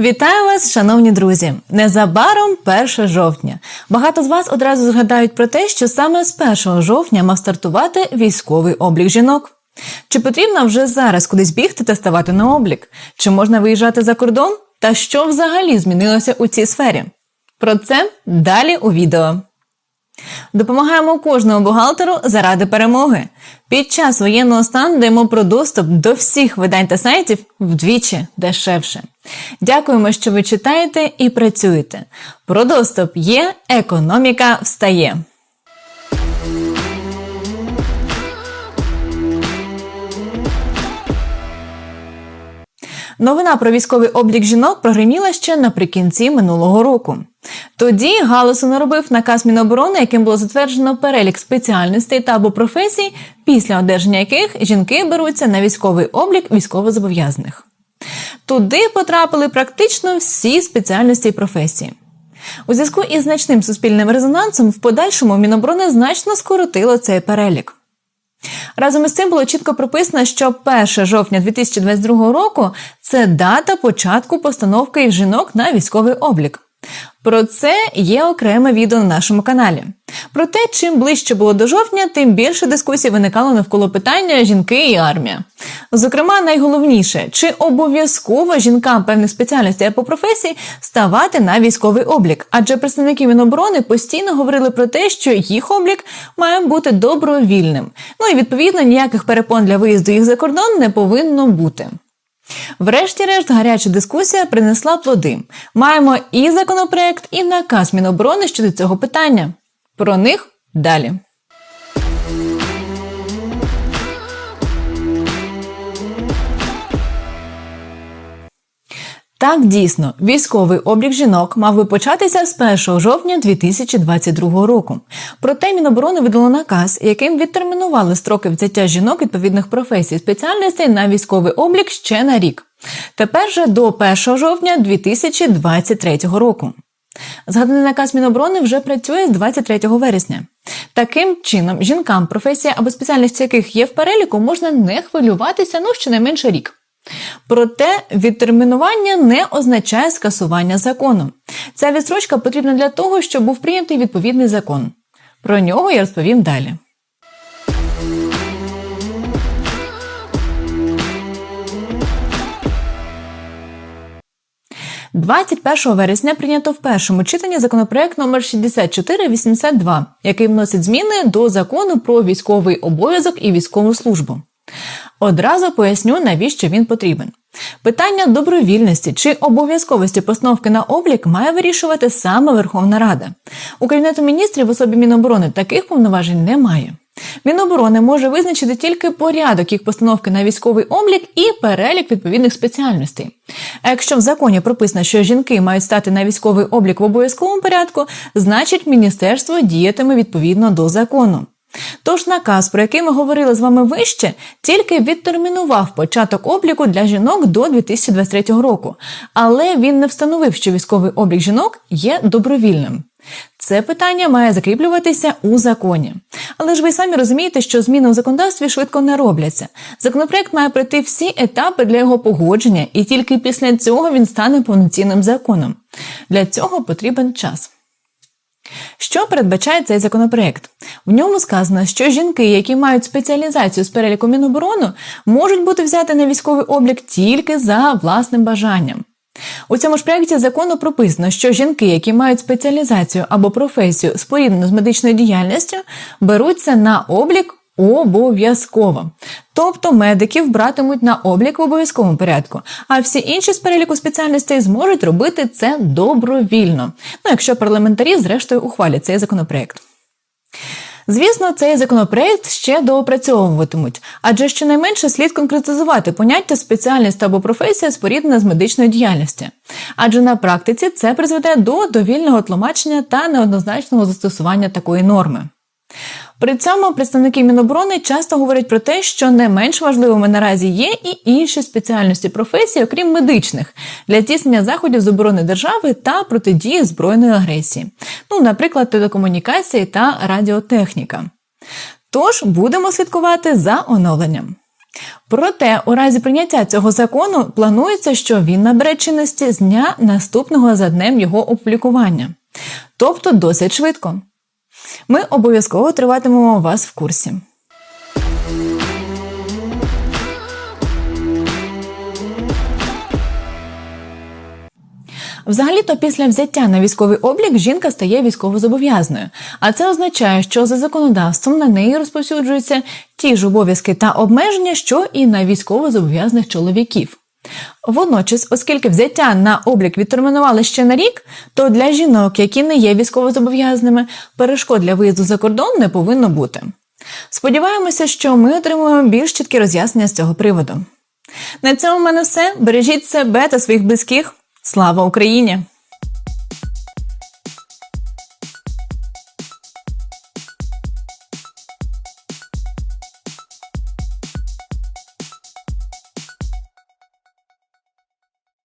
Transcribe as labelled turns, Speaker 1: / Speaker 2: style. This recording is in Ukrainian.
Speaker 1: Вітаю вас, шановні друзі! Незабаром 1 жовтня. Багато з вас одразу згадають про те, що саме з 1 жовтня мав стартувати військовий облік жінок. Чи потрібно вже зараз кудись бігти та ставати на облік? Чи можна виїжджати за кордон? Та що взагалі змінилося у цій сфері? Про це далі у відео. Допомагаємо кожному бухгалтеру заради перемоги. Під час воєнного стану даємо про доступ до всіх видань та сайтів вдвічі дешевше. Дякуємо, що ви читаєте і працюєте. Про доступ є, економіка встає. Новина про військовий облік жінок прогреміла ще наприкінці минулого року. Тоді галасу наробив наказ Міноборони, яким було затверджено перелік спеціальностей та або професій, після одержання яких жінки беруться на військовий облік військовозобов'язаних. Туди потрапили практично всі спеціальності і професії. У зв'язку із значним суспільним резонансом в подальшому Міноборони значно скоротило цей перелік. Разом із цим було чітко прописано, що 1 жовтня 2022 року це дата початку постановки жінок на військовий облік. Про це є окреме відео на нашому каналі. Проте, чим ближче було до жовтня, тим більше дискусій виникало навколо питання жінки і армія. Зокрема, найголовніше, чи обов'язково жінкам певних спеціальностей або професій ставати на військовий облік? Адже представники Міноборони постійно говорили про те, що їх облік має бути добровільним. Ну і відповідно ніяких перепон для виїзду їх за кордон не повинно бути. Врешті-решт, гаряча дискусія принесла плоди. Маємо і законопроект, і наказ Міноборони щодо цього питання. Про них далі. Так, дійсно, військовий облік жінок мав би початися з 1 жовтня 2022 року. Проте Міноборони видало наказ, яким відтермінували строки взяття жінок відповідних професій спеціальностей на військовий облік ще на рік. Тепер же до 1 жовтня 2023 року. Згаданий наказ Міноборони вже працює з 23 вересня. Таким чином, жінкам, професія або спеціальність яких є в переліку, можна не хвилюватися ну щонайменше рік. Проте відтермінування не означає скасування закону. Ця відстрочка потрібна для того, щоб був прийнятий відповідний закон. Про нього я розповім далі. 21 вересня прийнято в першому читанні законопроект номер 6482, який вносить зміни до закону про військовий обов'язок і військову службу. Одразу поясню, навіщо він потрібен. Питання добровільності чи обов'язковості постановки на облік має вирішувати саме Верховна Рада. У Кабінету міністрів в особі Міноборони таких повноважень немає. Міноборони може визначити тільки порядок їх постановки на військовий облік і перелік відповідних спеціальностей. А якщо в законі прописано, що жінки мають стати на військовий облік в обов'язковому порядку, значить міністерство діятиме відповідно до закону. Тож наказ, про який ми говорили з вами вище, тільки відтермінував початок обліку для жінок до 2023 року, але він не встановив, що військовий облік жінок є добровільним. Це питання має закріплюватися у законі. Але ж ви самі розумієте, що зміни у законодавстві швидко не робляться. Законопроект має пройти всі етапи для його погодження, і тільки після цього він стане повноцінним законом. Для цього потрібен час. Що передбачає цей законопроект? В ньому сказано, що жінки, які мають спеціалізацію з переліку Міноборону, можуть бути взяти на військовий облік тільки за власним бажанням. У цьому ж проєкті закону прописано, що жінки, які мають спеціалізацію або професію споріднену з медичною діяльністю, беруться на облік обов'язково. Тобто медиків братимуть на облік в обов'язковому порядку, а всі інші з переліку спеціальностей зможуть робити це добровільно. Ну якщо парламентарі, зрештою, ухвалять цей законопроект. Звісно, цей законопроект ще доопрацьовуватимуть, адже щонайменше слід конкретизувати поняття спеціальність або професія споріднена з медичною діяльністю. Адже на практиці це призведе до довільного тлумачення та неоднозначного застосування такої норми. При цьому представники Міноборони часто говорять про те, що не менш важливими наразі є і інші спеціальності професії, окрім медичних, для здійснення заходів з оборони держави та протидії збройної агресії, ну, наприклад, телекомунікації та радіотехніка. Тож будемо слідкувати за оновленням. Проте, у разі прийняття цього закону планується, що він набере чинності з дня наступного за днем його опублікування, тобто досить швидко. Ми обов'язково триватимемо вас в курсі. Взагалі-то після взяття на військовий облік жінка стає військовозобов'язною, а це означає, що за законодавством на неї розповсюджуються ті ж обов'язки та обмеження, що і на військовозобов'язаних чоловіків. Водночас, оскільки взяття на облік відтермінували ще на рік, то для жінок, які не є військовозобов'язаними, перешкод для виїзду за кордон не повинно бути. Сподіваємося, що ми отримуємо більш чіткі роз'яснення з цього приводу. На цьому в мене все. Бережіть себе та своїх близьких. Слава Україні!